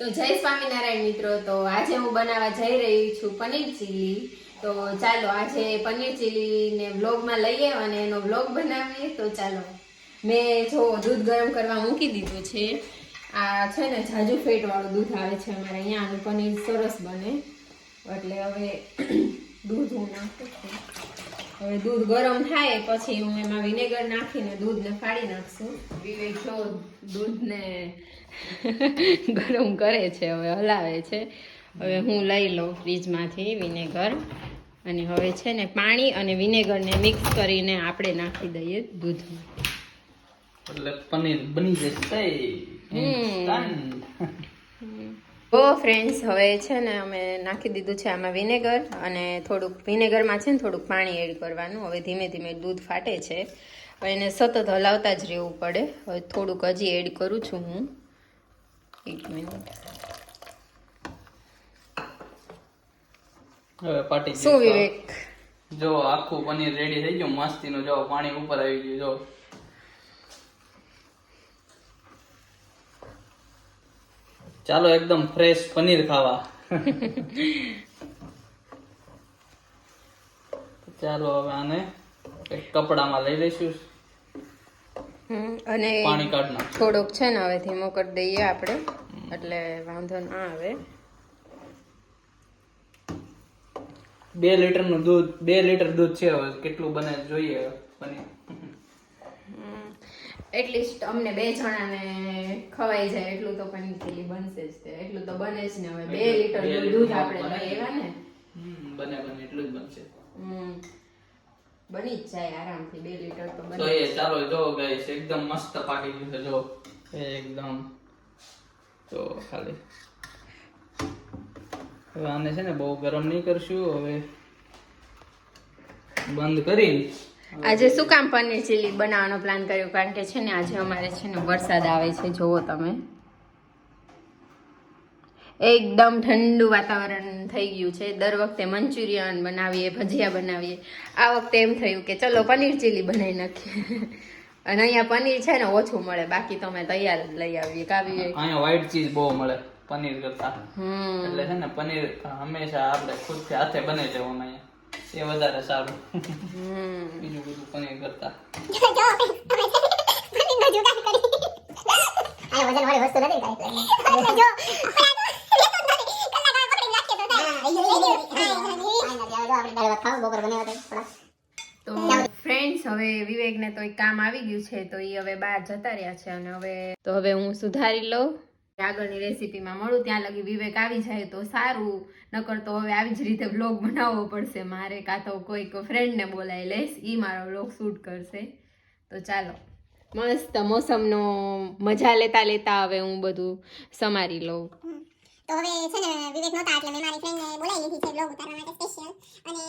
તો જય સ્વામિનારાયણ મિત્રો. તો આજે હું બનાવવા જઈ રહી છું પનીર ચીલી. તો ચાલો આજે પનીર ચીલીને વ્લોગમાં લઈએ અને એનો વ્લોગ બનાવીએ. તો ચાલો, મેં જો દૂધ ગરમ કરવા મૂકી દીધું છે. આ છે ને જાજુ ફેટવાળું દૂધ આવે છે અમારે અહીંયા આનું પનીર સરસ બને. એટલે હવે દૂધ હું નાખું છું. હવે દૂધ ગરમ થાય પછી હું એમાં વિનેગર નાખીને દૂધને ફાડી નાખશું. વિવેક જો દૂધને ગરમ કરે છે હવે હલાવે છે. હવે હું લઈ લઉં ફ્રીજમાંથી વિનેગર. અને હવે છે ને પાણી અને વિનેગરને મિક્સ કરીને આપણે નાખી દઈએ દૂધમાં. એટલે પનીર બની જશે. ઓ ફ્રેન્ડ્સ હવે છે ને અમે નાખી દીધું છે આમાં વિનેગર અને થોડુંક વિનેગરમાં છે ને થોડુંક પાણી એડ કરવાનું. હવે ધીમે ધીમે દૂધ ફાટે છે. એને સતત હલાવતા જ રહેવું પડે. હવે થોડુંક હજી એડ કરું છું હું. એક મિનિટ શું વિવેક? જો આખું પનીર રેડી થઈ ગયું મસ્તીનું જો પાણી ઉપર આવી ગયું જો. ચાલો એકદમ ફ્રેશ પનીર ખાવા. ચાલો હવે આને એક કપડામાં લઈ લઈશું. અને પાણી કાઢ નાખ થોડોક છે ને હવે ધીમો કરી દઈએ આપણે એટલે વાંધો ના આવે. બે લીટરનું દૂધ બે લીટર દૂધ છે હવે કેટલું બને જોઈએ પનીર. એટલીસ્ટ અમને બે જણાને ખવાઈ જાય એટલું તો ચીલી બનશે જ તે. એટલું તો બને જ ને હવે. બે લીટર દૂધ આપણે. લઈ આવ્યા ને. બને બને એટલું જ બનશે. બની જ જાય આરામથી બે લીટર તો તો બને એ ચાલો જો ગાઈસ એકદમ મસ્ત પાકી ગયું છે જો. એકદમ. તો ખાલી. હવે આને છે ને બહુ ગરમ નહીં કરશું હવે બંધ કરી આજે શું કામ પનીર ચીલી બનાવવાનો પ્લાન કર્યો? કારણ કે છે ને આજે અમારે છે ને વરસાદ આવે છે જુઓ તમે. એકદમ ઠંડુ વાતાવરણ થઈ ગયું છે. દર વખતે મંચુરિયન બનાવીએ ભજીયા બનાવીએ. આ વખતે એમ થયું કે ચલો પનીર ચીલી બનાવી નાખીએ. અને અહીંયા પનીર છે ને ઓછું મળે. બાકી તો અમે તૈયાર લઈ આવીએ. કાવીએ અહીંયા વ્હાઈટ ચીઝ બહુ મળે પનીર કરતા. હમ. એટલે છે ને પનીર હંમેશા આપણે ખુદ હાથે બને છે અહીંયા એ વધારે સારું. હમ. બીજું બધું પનીર કરતા. તો ફ્રેન્ડ્સ હવે વિવેકને તો એક કામ આવી ગયું છે તો એ હવે બહાર જતા રહ્યા છે અને હવે તો હવે હું સુધારી લઉં. આગળની રેસીપીમાં મળું ત્યાં લગી વિવેક આવી જાય તો સારું. નકર તો હવે આવી જ રીતે વ્લોગ બનાવવો પડશે મારે કાં તો કોઈક ફ્રેન્ડને બોલાવી લઈશ એ મારો વ્લોગ શૂટ કરશે. તો ચાલો. મસ્ત મોસમનો મજા લેતા લેતા હવે હું બધું સમારી લઉં. તો હવે છે ને વિવેક નહોતા, એટલે મેં મારી ફ્રેન્ડને બોલાવી લીધી છે બ્લોગ ઉતારવા માટે સ્પેશિયલ અને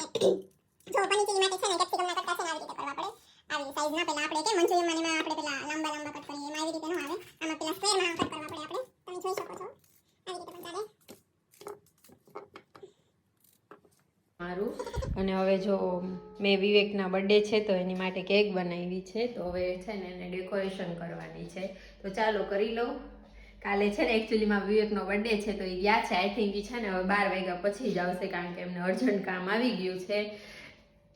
જો પનીર ચીલી માટે છે ને કેપ્સિકમના કટકા છે ને આવી રીતે કરવા પડે. આવી સાઈઝના પહેલા આપણે કે મંચુરિયન માનીમાં આપણે પેલા લાંબા લાંબા કટ કરીએ, એમાં આવી રીતે ન આવે. આમાં પેલા સ્ક્વેરમાં કટ કરવા પડે આપણે. તમે જોઈ શકો છો. આવી રીતે પણ ચાલે. મારું. અને હવે જો મેં વિવેકના બર્થડે છે તો એની માટે કેક બનાવી છે. તો હવે છે ને એને ડેકોરેશન કરવાની છે. તો ચાલો કરી લઉં. કાલે છે ને એકચ્યુઅલીમાં વિવેકનો બર્થડે છે તો એ ગયા છે. આઈ થિંક છે ને હવે બાર વાગ્યા પછી જ આવશે કારણ કે એમને અર્જન્ટ કામ આવી ગયું છે.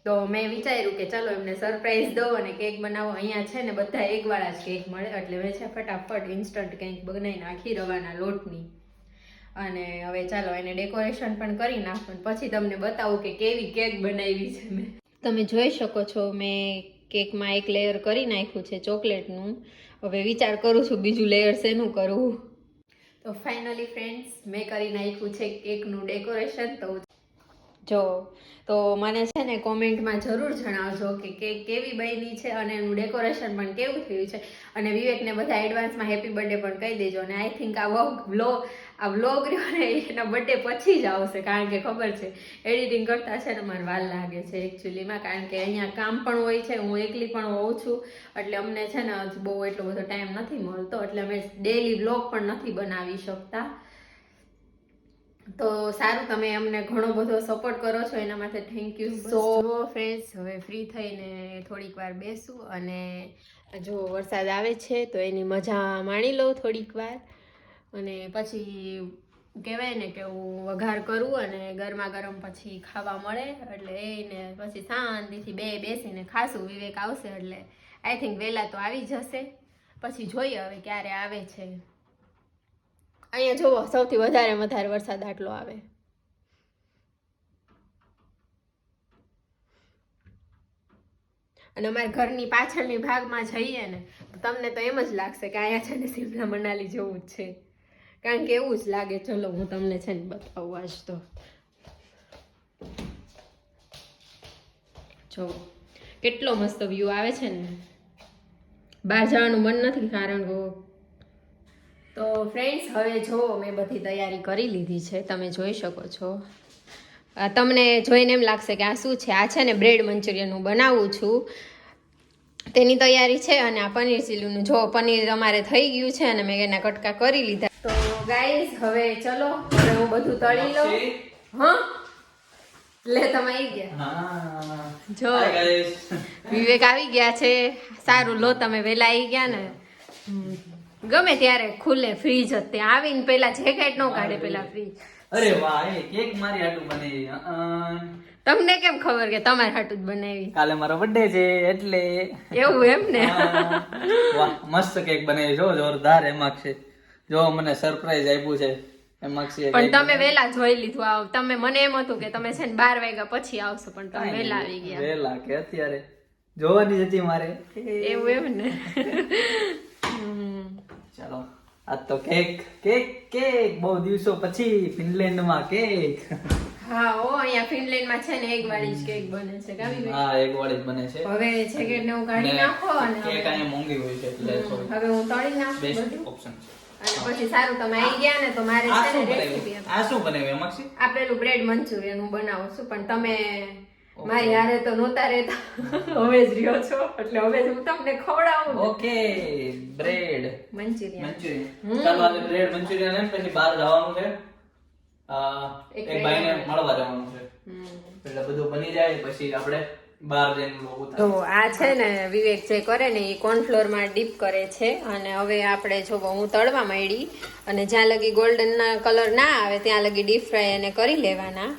તો મેં વિચાર્યું કે ચલો એમને સરપ્રાઈઝ દઉં અને કેક બનાવો. અહીંયા છે ને બધા એકવાળા જ કેક મળે, એટલે મેં છે ફટાફટ ઇન્સ્ટન્ટ કંઈક બનાવી નાખી રવાના લોટની. અને હવે ચાલો એને ડેકોરેશન પણ કરી નાખું. પછી તમને બતાવું કે કેવી કેક બનાવી છે મેં. તમે જોઈ શકો છો, મેં કેકમાં એક લેયર કરી નાખ્યું છે ચોકલેટનું. હવે વિચાર કરું છું બીજું લેયર શેનું કરવું તો ફાઇનલી ફ્રેન્ડ્સ મેં કરી નાખ્યું છે કેકનું ડેકોરેશન તો જો, તો મને છે ને કોમેન્ટમાં જરૂર જણાવજો કે કેક કેવી બની છે અને એનું ડેકોરેશન પણ કેવું થયું છે. અને વિવેકને બધા એડવાન્સમાં હેપી બર્થડે પણ કહી દેજો. અને આઈ થિંક આ વ્લોગ વ્લોગ આ વ્લોગ રહ્યો ને એના બર્થડે પછી જ આવશે, કારણ કે ખબર છે એડિટિંગ કરતાં છે ને મારે વાર લાગે છે એકચ્યુઅલીમાં કારણ કે અહીંયા કામ પણ હોય છે, હું એકલી પણ હોઉં છું. એટલે અમને છે ને બહુ એટલો બધો ટાઈમ નથી મળતો, એટલે અમે ડેલી વ્લોગ પણ નથી બનાવી શકતા. તો સારું તમે અમને ઘણો બધો સપોર્ટ કરો છો એના માટે થેન્ક યુ સો ફ્રેન્ડ્સ હવે ફ્રી થઈને થોડીક વાર બેસું અને જો વરસાદ આવે છે તો એની મજા માણી લઉં થોડીક વાર. અને પછી કહેવાય ને કે હું વઘાર કરું અને ગરમા ગરમ પછી ખાવા મળે એટલે એને પછી શાંતિથી બે બેસીને ખાશું વિવેક આવશે એટલે આઈ થિંક વહેલા તો આવી જશે. પછી જોઈએ હવે ક્યારે આવે છે. અહીંયા જુઓ, સૌથી વધારે વધારે વરસાદ આટલો આવે. અને અમારે ઘરની પાછળની ભાગમાં જઈએ ને, તો તમને તો એમ જ લાગશે કે અહીંયા છે ને સિમલા મનાલી જેવું જ છે. કારણ કે એવું જ લાગે, ચલો હું તમને છે ને બતાવું આજ તો. જો કેટલો મસ્ત વ્યૂ આવે છે ને. બહાર જવાનું મન નથી કારણ કે તો ફ્રેન્ડ્સ હવે જો મેં બધી તૈયારી કરી લીધી છે તમે જોઈ શકો છો. આ તમને જોઈને એમ લાગશે કે આ શું છે? આ છે ને બ્રેડ મંચુરિયન હું બનાવું છું. તેની તૈયારી છે અને આ પનીર ચીલીનું. જો પનીર અમારે થઈ ગયું છે અને મેં એના કટકા કરી લીધા. તો ગાઈઝ હવે ચલો હવે હું બધું તળી લઉં. હા? લે તમે આવી ગયા. જો. વિવેક આવી ગયા છે. સારું લો તમે વહેલા આવી ગયા ને. ગમે ત્યારે ખુલે ફ્રીજ ત્યાં આવીને પેલા જેકેટ નો કાઢે પેલા ફ્રીજ અરે વાહ એ કેક મારી હાટું બને તમને કેમ ખબર કે તમારે હાટું જ બનાવી? કાલે મારો બર્થડે છે એટલે. એવું એમ ને. વાહ મસ્ત કેક બનાવી જો જોરદાર એમાં છે. જો મને સરપ્રાઈઝ આપ્યું છે પણ તમે વેલા જોઈ લીધું આવ. તમે મને એમ હતું કે તમે છે ને બાર વાગ્યા પછી આવશો પણ તમે વેલા આવી ગયા. વેલા કે અત્યારે. જોવાની હતી મારે. એવું એમ ને? આ તો કેક કેક કેક. બહુ દિવસો પછી ફિનલેન્ડમાં કેક. હા ઓ અહીંયા ફિનલેન્ડમાં છે ને એક વાળી જ કેક બને છે. કાવી હા એક વાળી જ બને છે. હવે જેકેટ ને હું કાઢી નાખો અને કેક અહીંયા મોંઘી હોય છે એટલે હવે હું તળી નાખું બેસ્ટ ઓપ્શન છે. અને પછી સારું તમે આવી ગયા ને તો મારે છે ને રેસીપી આ શું બનાવ્યું મક્ષી આ પેલું બ્રેડ મંચુરિયન હું બનાવું છું પણ તમે મારી હારે તો નહોતા રહેતા. હવે જ રહ્યો છો. એટલે હવે જ હું તમને ખવડાવું. Okay bread. મંચુરિયન. મંચુરિયન. ચાલો આજે બ્રેડ મંચુરિયન એમ પછી બહાર જવાનું છે. એક ભાઈને મળવા જવાનું છે. એટલે બધું બની જાય પછી આપણે બહાર જઈને તો આ છે ને વિવેક જે કરે ને એ કોર્નફ્લોરમાં ડીપ કરે છે. અને હવે આપણે જો હું તળવા માંડી અને જ્યાં લગી ગોલ્ડન ના કલર ના આવે ત્યાં લગી ડીપ ફ્રાય એને કરી લેવાના.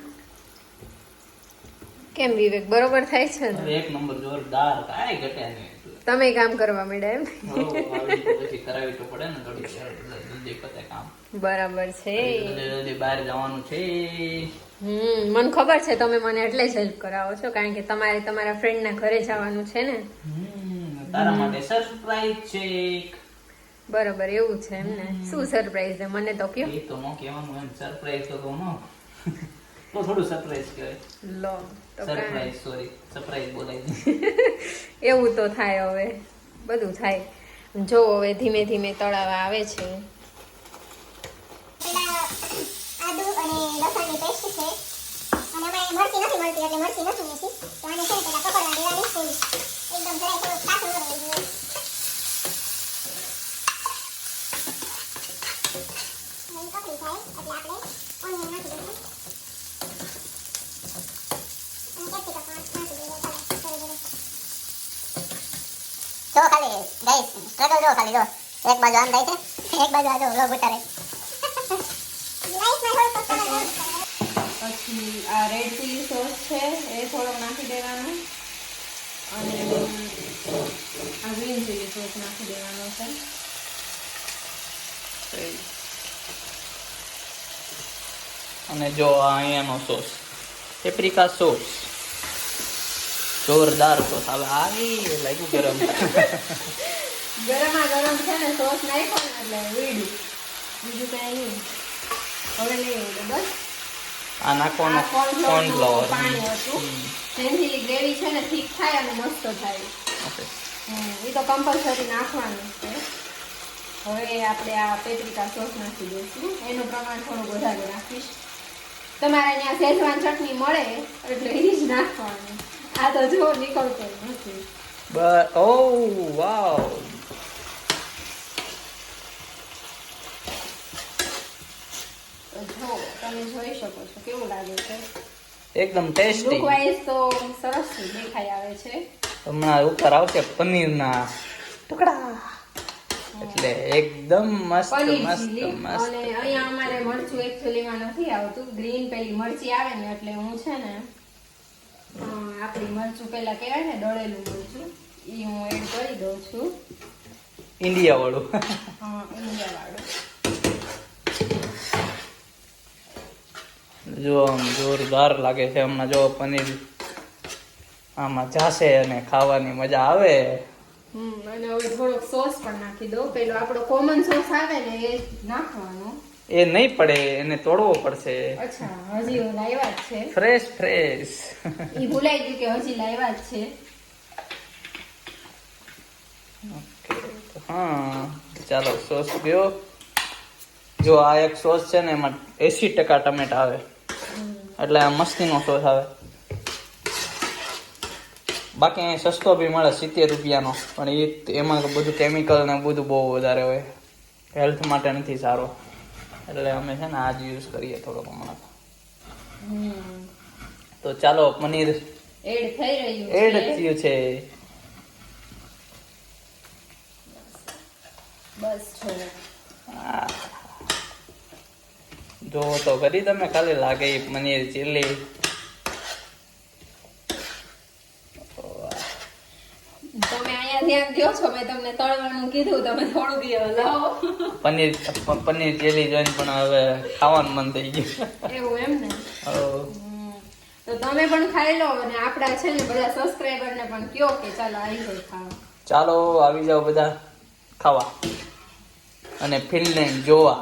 કેમ વિવેક? બરોબર થાય છે ને? એક નંબર જોરદાર કાંઈ ઘટ્યા નહીં તમે કામ કરવા માંડ્યા એમ? પછી કરાવી તો પડે ને થોડી જલ્દી પતે કામ. બરાબર છે. જલ્દી બહાર જવાનું છે. હમ મને ખબર છે તમે મને એટલે જ હેલ્પ કરાવો છો કારણ કે તમારે તમારા ફ્રેન્ડના ઘરે જવાનું છે ને? તારા માટે સરપ્રાઈઝ છે બરોબર એવું છે એમ ને શું સરપ્રાઈઝ છે? મને તો કયો. એ તો ન કહેવાનું એમ સરપ્રાઈઝ તો કહું તો થોડું સરપ્રાઈઝ કહેવાય. લો સરપ્રાઈઝ સોરી સરપ્રાઈઝ બોલાય એવું તો થાય હવે. બધું થાય. જો હવે ધીમે ધીમે તળાવ આવે છે. આદુ અને લસણની પેસ્ટ છે. અને અમારે મરચી નથી મળતી એટલે મરચી નથી મૂકી. તો આને છે ને પેલા પકોડા દેવાની ફૂલ એકદમ જરાય થોડું કાચું ન રહેવું જોઈએ નહીં એટલે આપણે ઓનિયન નાખી દઈશું અને કેપ્સિકમ પણ નાખી દઈએ ચાલો કરી દઈએ જો ખાલી ગાઈસ સ્ટ્રગલ જો ખાલી જો. એક બાજુ આમ થાય છે એક બાજુ આ જો લોગ ઉતારે પછી આ રેડ ચીલી સોસ છે એ થોડો નાખી દેવાનો. અને આ ગ્રીન ચીલી સોસ નાખી દેવાનો છે. અને જો આ અહીંયાનો સોસ પેપ્રિકા સોસ જોરદાર સોસ હવે આવી લાગ્યું ગરમ ગરમા ગરમ છે ને સોસ નાખ્યો ને એટલે વીડું બીજું કાંઈ નહીં હવે લઈ ઉડે બસ આ નાખવાનો કોર્નફ્લાવર પાણી હતું જેથી ગ્રેવી છે ને ઠીક થાય અને મસ્ત થાય ઓકે એ તો કમ્પલસરી નાખવાનું છે હવે આપણે આ પેપ્રિકા સોસ નાખી દઈશું એનું પ્રમાણ થોડું વધારે નાખીશ તમારે અહીંયા શેઝવાન ચટણી મળે એટલે એ જ નાખવાની આ તો જો નીકળતો નથી. But oh wow. જો તમે જોઈ શકો છો કેવું લાગે છે? એકદમ ટેસ્ટી. લુક વાઇઝ તો સરસ દેખાઈ આવે છે. હમણાં ઉપર આવશે પનીરના ટુકડા. એટલે એકદમ મસ્ત મસ્ત મસ્ત. અને અહીંયા અમારે મરચું એકચ્યુઅલીમાં નથી આવતું. ગ્રીન પેલી મરચી આવે ને એટલે હું છે ને આપણી મરચું પેલા કહેવાય ને દળેલું મરચું એ હું એડ કરી દઉં છું. ઇન્ડિયા વાળું હા ઇન્ડિયા વાળું જો આમ જોરદાર લાગે છે હમણાં જો પનીર આમાં જાશે અને ખાવાની મજા આવે. હમ અને હવે થોડોક સોસ પણ નાખી દઉં. પેલો આપણો કોમન સોસ આવે ને એ નાખવાનો. એ નહીં પડે એને તોડવો પડશે. અચ્છા હજી લાવ્યા જ છે. ફ્રેશ ફ્રેશ એ ભૂલાઈ ગયું કે હજી લાવ્યા જ છે. હા ચાલો સોસ પીઓ જો આ એક સોસ છે ને એમાં એસી ટકા ટમેટા આવે. એટલે આ મસ્તીનો સોસ આવે. બાકી અહીં સસ્તો બી મળે સિત્તેર રૂપિયાનો. પણ એ એમાં બધું કેમિકલ ને બધું બહુ વધારે હોય. હેલ્થ માટે નથી સારો. એટલે અમે છે ને આજ યુઝ કરીએ થોડોક હમણાં. તો ચાલો પનીર. એડ થઈ રહ્યું એડ થયું છે. બસ છો. આ. તો કરી તમે ખાલી લાગે પનીર ચીલી તમે અહીંયા ધ્યાન છો મેં તમને તળવાનું કીધું તમે થોડુંક લાવો. પનીર પનીર ચેલી જોઈને પણ હવે ખાવાનું મન થઈ ગયું. એવું એમ ને? તો તમે પણ ખાઈ લો અને આપડા છે ને બધા સબસ્ક્રાઈબર ને પણ કયો કે ચાલો આવી જાય ખાવા. ચાલો આવી જાઓ બધા ખાવા. અને ફિનલેન્ડ જોવા.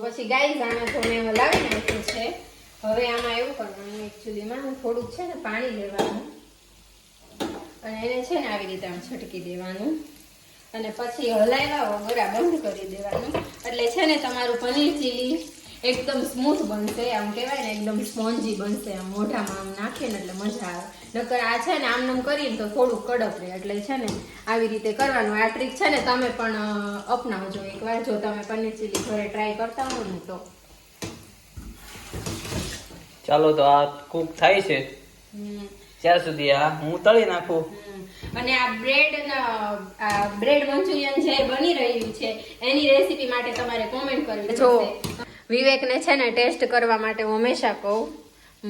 પછી ગાઈ જાણે મેં હવે લાવી નાખ્યું છે. હવે આમાં એવું કરવાનું એકચ્યુઅલીમાં થોડુંક છે ને પાણી લેવાનું. અને એને છે ને આવી રીતે આમ છટકી દેવાનું. અને પછી હલાવ્યા વગર આ બંધ કરી દેવાનું. એટલે છે ને તમારું પનીર ચીલી એકદમ સ્મૂથ બનશે આમ કહેવાય ને એકદમ સ્પોન્જી બનશે આમ મોઢામાં આમ નાખીએ ને એટલે મજા આવે. નકર આ છે ને આમ નામ કરીને તો થોડુંક કડક રહે એટલે છે ને આવી રીતે કરવાનું. આ ટ્રીક છે ને તમે પણ અપનાવજો. એકવાર જો તમે પનીર ચીલી ઘરે ટ્રાય કરતા હો ને તો. ચાલો તો આ કુક થાય છે. ત્યાં સુધી આ હું તળી નાખું. અને આ બ્રેડ આ બ્રેડ મંચુરિયન જે બની રહ્યું છે એની રેસીપી માટે તમારે કોમેન્ટ કરવી જો વિવેકને છે ને ટેસ્ટ કરવા માટે હું હંમેશા કહું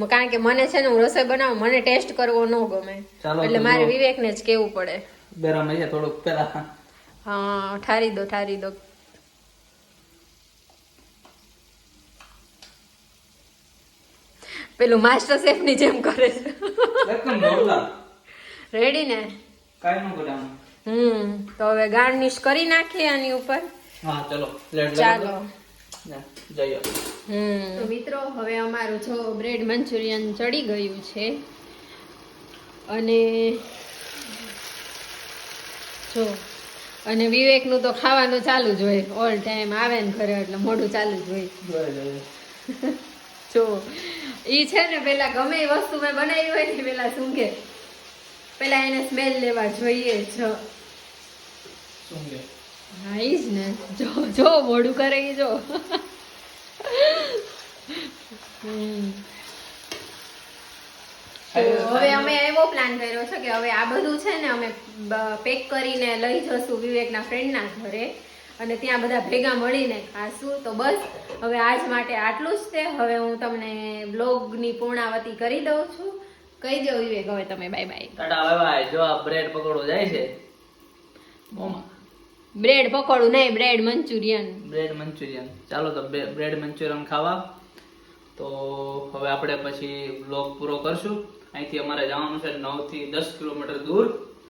કારણ કે મને છે ને હું રસોઈ બનાવું મને ટેસ્ટ કરવો ન ગમે. એટલે મારે. વિવેકને જ કેવું પડે. ગરમ છે થોડુંક પેલા. હા ઠારી દો ઠારી દો. પેલું માસ્ટર શેફની જેમ કરે છે. રેડી ને? કાઈ નું કરે હમ તો હવે ગાર્નિશ કરી નાખીએ આની ઉપર. હા ચલો ચાલો. તો મિત્રો હવે અમારું જો બ્રેડ મંચુરિયન ચડી ગયું છે. અને જો અને વિવેકનું તો ખાવાનું ચાલુ જ હોય. ઓલ ટાઈમ આવે ને ઘરે એટલે મોઢું ચાલુ જ હોય. જો ઈ છે ને પેલા ગમે એ વસ્તુ મેં બનાવી હોય ને પેલા શું કે પેલા એને સ્મેલ લેવા જોઈએ જ. શું જ ને. જો જો મોઢું કરે એ જો. હમ. હવે અમે એવો પ્લાન કર્યો છે કે હવે આ બધું છે ને અમે પેક કરીને લઈ જશું વિવેકના ફ્રેન્ડના ઘરે. અને ત્યાં બધા ભેગા મળીને ખાશું. તો બસ હવે આજ માટે આટલું જ છે હવે હું તમને બ્લોગની પૂર્ણાવતી કરી દઉં છું. કહી દો વિવેક હવે તમે bye bye tata bye bye જો આ બ્રેડ પકોડો જાય છે. બ્રેડ પકોડું નહીં બ્રેડ મંચુરિયન. Bread Manchurian. ચાલો તો બ્રેડ મંચુરિયન ખાવા. તો હવે આપણે પછી બ્લોગ પૂરો કરશું. અહીંથી અમારે જવાનું છે નવથી દસ કિલોમીટર દૂર.